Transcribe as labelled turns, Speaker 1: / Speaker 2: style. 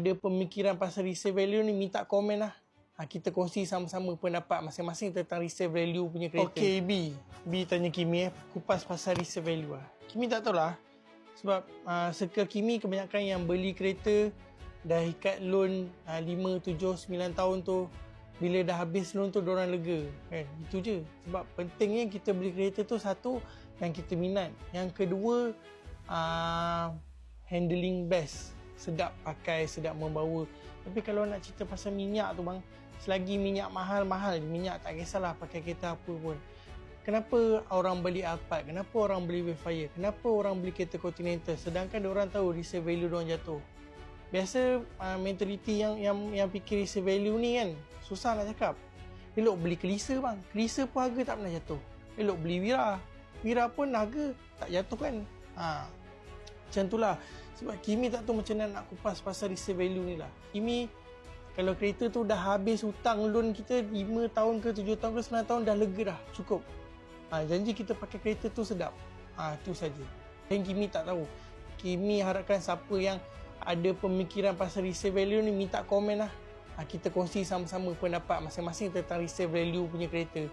Speaker 1: ada pemikiran pasal resale value ni minta komen lah. Ha, kita kongsi sama-sama pendapat masing-masing tentang resale value punya kereta. Okay, B. B tanya Kimi eh, kupas pasal resale value lah. Kimi tak tahulah. Sebab uh, circle Kimi kebanyakan yang beli kereta dah ikat loan uh, 5, 7, 9 tahun tu bila dah habis loan tu diorang lega kan itu je sebab pentingnya kita beli kereta tu satu yang kita minat yang kedua uh, handling best sedap pakai sedap membawa. Tapi kalau nak cerita pasal minyak tu bang selagi minyak mahal-mahal minyak tak kisahlah pakai kereta apa pun. Kenapa orang beli Alphard? Kenapa orang beli Wayfire kenapa orang beli kereta Continental? Sedangkan orang tahu resale value diorang jatuh. Biasa uh, mentaliti yang yang yang fikir resale value ni kan susah nak cakap. Elok beli kelisa bang. Kelisa pun harga tak pernah jatuh. Elok beli wira. Wira pun harga tak jatuh kan? Ha. Macam itulah sebab Kimi tak tahu macam mana nak kupas pasal resale value ni lah. Kimi kalau kereta tu dah habis hutang loan kita 5 tahun ke 7 tahun ke 9 tahun dah lega dah. Cukup. Ha, janji kita pakai kereta tu sedap. Ha, tu saja. Yang Kimi tak tahu. Kimi harapkan siapa yang ada pemikiran pasal resale value ni minta komen lah. Ha, kita kongsi sama-sama pendapat masing-masing tentang resale value punya kereta